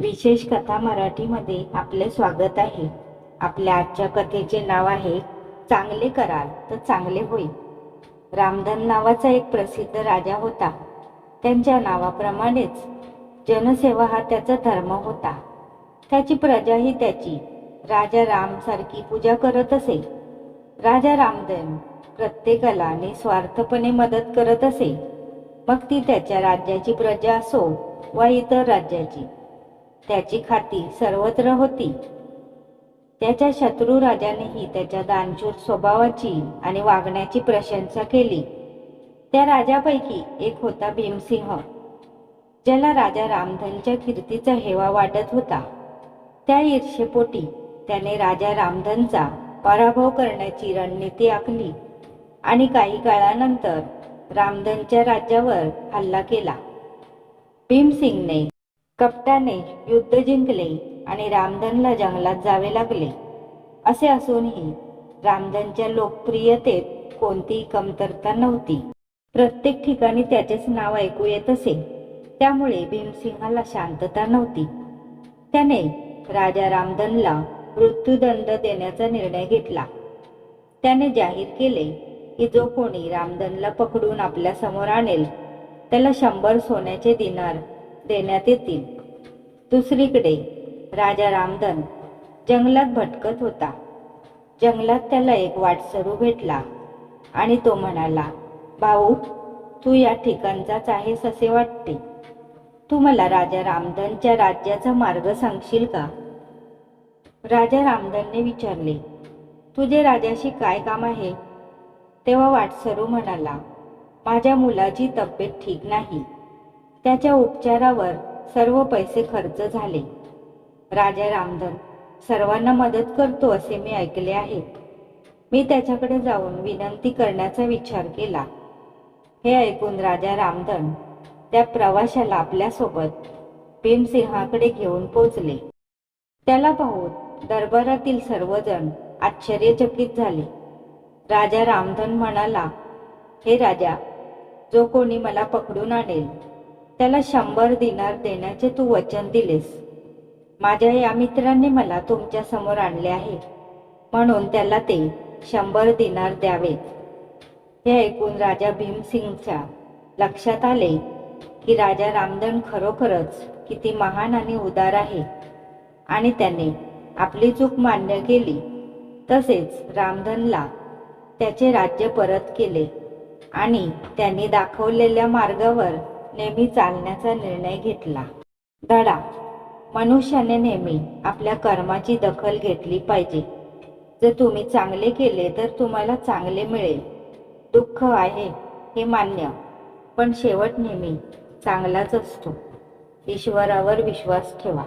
विशेष कथा मराठीमध्ये आपले स्वागत आहे. आपल्या आजच्या कथेचे नाव आहे चांगले कराल तर चांगले होईल. रामधन नावाचा एक प्रसिद्ध राजा होता. त्यांच्या नावाप्रमाणेच जनसेवा हा त्याचा धर्म होता. त्याची प्रजाही त्याची. राजा राम सारखी पूजा करत असे. राजा रामधन प्रत्येकाला निस्वार्थपणे मदत करत असे. मग ती त्याच्या राज्याची प्रजा असो वा इतर राज्याची त्याची खाती सर्वत्र होती. त्याच्या शत्रू राजानेही त्याच्या दानशूर स्वभावाची आणि वागण्याची प्रशंसा केली. त्या राजापैकी एक होता भीमसिंह ज्याला राजा रामधनच्या कीर्तीचा हेवा वाटत होता. त्या ईर्षेपोटी त्याने राजा रामधनचा पराभव करण्याची रणनीती आखली आणि काही काळानंतर रामधनच्या राज्यावर हल्ला केला. भीमसिंगने कपटाने युद्ध जिंकले आणि रामधनला जंगलात जावे लागले. असे असूनही रामधनच्या लोकप्रियतेत कोणतीही कमतरता नव्हती. प्रत्येक ठिकाणी त्याचेच नाव ऐकू येत असे. त्यामुळे भीमसिंहाला शांतता नव्हती. त्याने राजा रामधनला मृत्यूदंड देण्याचा निर्णय घेतला. त्याने जाहीर केले की जो कोणी रामधनला पकडून आपल्यासमोर आणेल त्याला शंभर सोन्याचे दिनार देण्यात येतील. दुसरीकडे राजा रामधन जंगलात भटकत होता. जंगलात त्याला एक वाटसरू भेटला आणि तो म्हणाला भाऊ तू या ठिकाणचाच आहेस असे वाटते. तू मला राजा रामधनच्या राज्याचा मार्ग सांगशील का? राजा रामधनने विचारले तुझे राजाशी काय काम आहे? तेव्हा वाटसरू म्हणाला माझ्या मुलाची तब्येत ठीक नाही. त्याच्या उपचारावर सर्व पैसे खर्च झाले. राजा रामधन सर्वांना मदत करतो असे मी ऐकले आहे. मी त्याच्याकडे जाऊन विनंती करण्याचा विचार केला. हे ऐकून राजा रामधन त्या प्रवाशाला आपल्यासोबत भीमसिंहाकडे घेऊन पोचले. त्याला पाहून दरबारातील सर्वजण आश्चर्यचकित झाले. राजा रामधन म्हणाला हे राजा जो कोणी मला पकडून आणेल त्याला शंभर दिनार देण्याचे तू वचन दिलेस. माझ्या या मित्राने मला तुमच्यासमोर आणले आहे. म्हणून त्याला ते शंभर दिनार द्यावेत. हे ऐकून राजा भीमसिंगच्या लक्षात आले की राजा रामधन खरोखरच किती महान आणि उदार आहे. आणि त्याने आपली चूक मान्य केली. तसेच रामधनला त्याचे राज्य परत केले. आणि त्यांनी दाखवलेल्या मार्गावर नेहमी चालण्याचा निर्णय घेतला. धडा. मनुष्याने नेहमी आपल्या कर्माची दखल घेतली पाहिजे. जर तुम्ही चांगले केले तर तुम्हाला चांगले मिळेल. दुःख आहे हे मान्य. पण शेवट नेहमी चांगलाच असतो. ईश्वरावर विश्वास ठेवा.